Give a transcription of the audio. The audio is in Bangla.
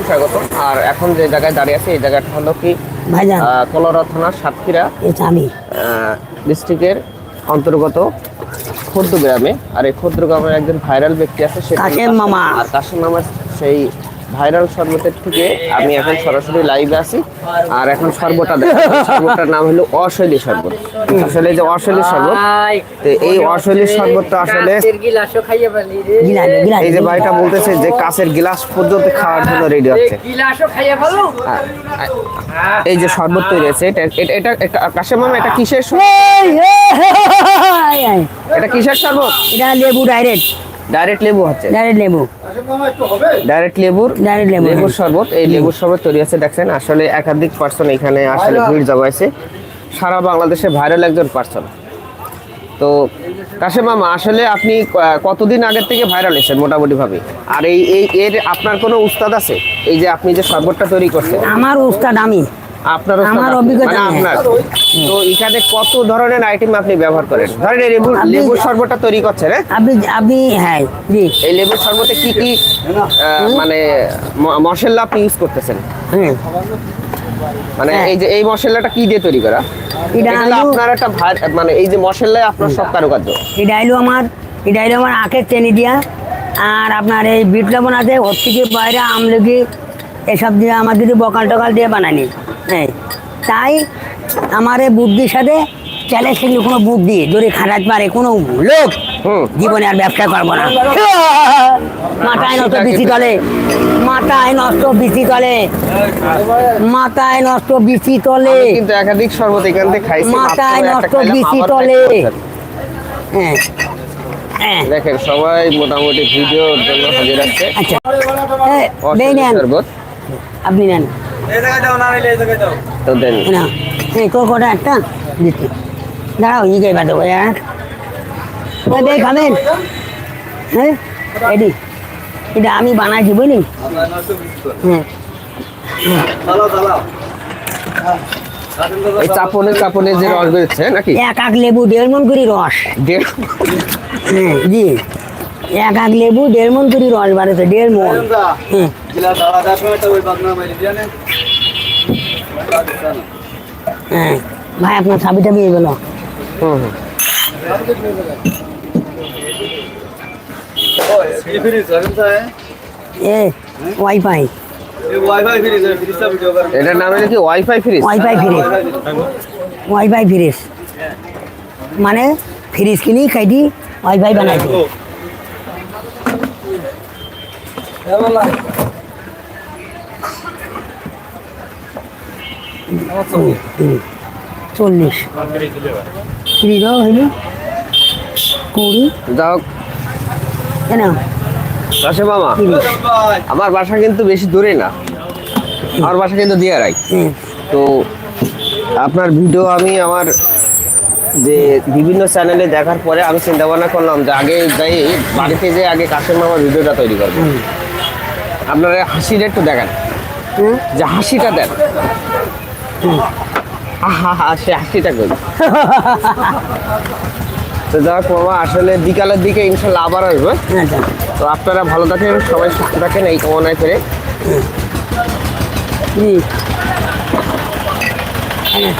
আলাইকুম স্বাগত। আর এখন যে জায়গায় দাঁড়িয়ে আছে এই জায়গাটা হলো কি কলোরা থানার সাতক্ষীরা ডিস্ট্রিক্টের অন্তর্গত ক্ষুদ্র গ্রামে। আর এই ক্ষুদ্র গ্রামের একজন ভাইরাল ব্যক্তি আছে সে কাশেম মামা। আর কাশেম মামার সেই ভাইরাল শরবতের থেকে আমি এখন সরাসরি লাইভে আছি আর এখন শরবতটা দেখো শরবতটার নাম হলো অশৈলী শরবত আসলে এই যে অশৈলী শরবত তো এই অশৈলী শরবতটা আসলে গিলাসও খাইয়ে ফেলি রে গিলাস গিলাস এই যে ভাইটা বলতেছে যে কাছের গ্লাস পর্যন্ত খাওয়ার জন্য রেডি হচ্ছে গিলাসও খাইয়ে ফেলো এই যে শরবত তৈরি হয়েছে এটা এটা- এটা এটা কাশেম মামা এটা কিসের শরবত? এই, এই, এই, এটা কিসের শরবত এটা লেবু ডাইরেক্ট ডাইরেক্ট লেবু হচ্ছে। ডাইরেক্ট লেবু। ডাইরেক্ট লেবুর Direct লেবু, লেবুর। শরবত। এই লেবুর শরবত তৈরি আছে দেখছেন? আসলে একাধিক পার্সন এখানে আসলে ভিড় জমাইছে। সারা বাংলাদেশে ভাইরাল একজন পার্সন তো কাশেম মামা আসলে আপনি কতদিন আগের থেকে ভাইরাল এসেছেন মোটামুটি ভাবে আর এই এই এর আপনার কোনো উস্তাদ আছে? এই যে আপনি যে শরবতটা তৈরি করছেন। আমার উস্তাদ আমি। আপনার আমার অভিজ্ঞতা মানে আপনার। তো এখানে কত ধরনের আইটেম আপনি ব্যবহার করেন? ধরেন এই লেবুর শরবতটা তৈরি করছেন হ্যাঁ? আপনি আপনি হ্যাঁ জি। এই লেবুর শরবতে কি কি মানে মশলা আপনি ইউজ করতেছেন? হ্যাঁ মানে হ্যাঁ। এই যে এই মশলাটা কি দিয়ে তৈরি করা? এটা আপনার একটা মানে এই যে মশলায় আপনার সব কারুকার্য। এটা হলো আমার এটা হলো আমার আখের চেনি দিয়া। আর আপনার এই বিট লবণ আছে ওর থেকে বাইরে আমলকি এসব দিয়ে আমার যদি বকাল টকাল দিয়ে বানানি হ্যাঁ। তাই আমার এই বুদ্ধির সাথে চ্যালেঞ্জ সেগুলো কোনো বুদ্ধি যদি খাটাতে পারে কোনো লোক জীবনে আর ব্যবসা করব না। মাথায় নষ্ট বিচি তলে মাথায় নষ্ট বিচি তলে মাথায় নষ্ট বিচি তলে। কিন্তু একাধিক শরবত এখান থেকে খাইছি মাথায় নষ্ট বিচি তলে। হ্যাঁ। হ্যাঁ। দেখেন সবাই মোটামুটি ভিডিওর জন্য হাজির আছে। আচ্ছা। শরবত। আপনি নেন। তো দেন। না এই তোর একটা দিচ্ছি দাঁড়াও দেবো এক দেখ খাবেন হ্যাঁ এডি। এটা আমি বানাইছি বুঝলি? হ্যাঁ। এই চাপনে চাপনে যে রস বেরোচ্ছে নাকি? এক আগ লেবু দেড় মন করি রস। দেড় হ্যাঁ জি। এক আগ লেবু দেড় মন করি রস বাড়েছে দেড় মন হ্যাঁ হ্যাঁ। ভাই আপনার চাবি টাবি এগুলো। এ ওয়াইফাই। এটার নাম কি? Wifi fridge? Wifi fridge. Wifi fridge. মানে ফ্রিজ কিনি খাইটি ওয়াইফাই বানাইছি। চল্লিশ। হইল কুড়ি। কেন মামা। আমার বাসা কিন্তু বেশি দূরে না। আমার বাসা কিন্তু দিয়ারাই তো আপনার ভিডিও আমি আমার যে বিভিন্ন চ্যানেলে দেখার পরে আমি চিন্তা ভাবনা করলাম যে আগে যাই বাড়িতে যে আগে কাশেম মামার ভিডিওটা তৈরি করব। আপনারা হাসিটা একটু দেখান। হুম। যে হাসিটা দেন। সে হাসিটা করি তো যাক মামা আসলে বিকালের দিকে ইনশাল্লাহ আবার আসবে। আচ্ছা তো আপনারা ভালো থাকেন সবাই সুস্থ থাকেন এই কামনায় জি হ্যাঁ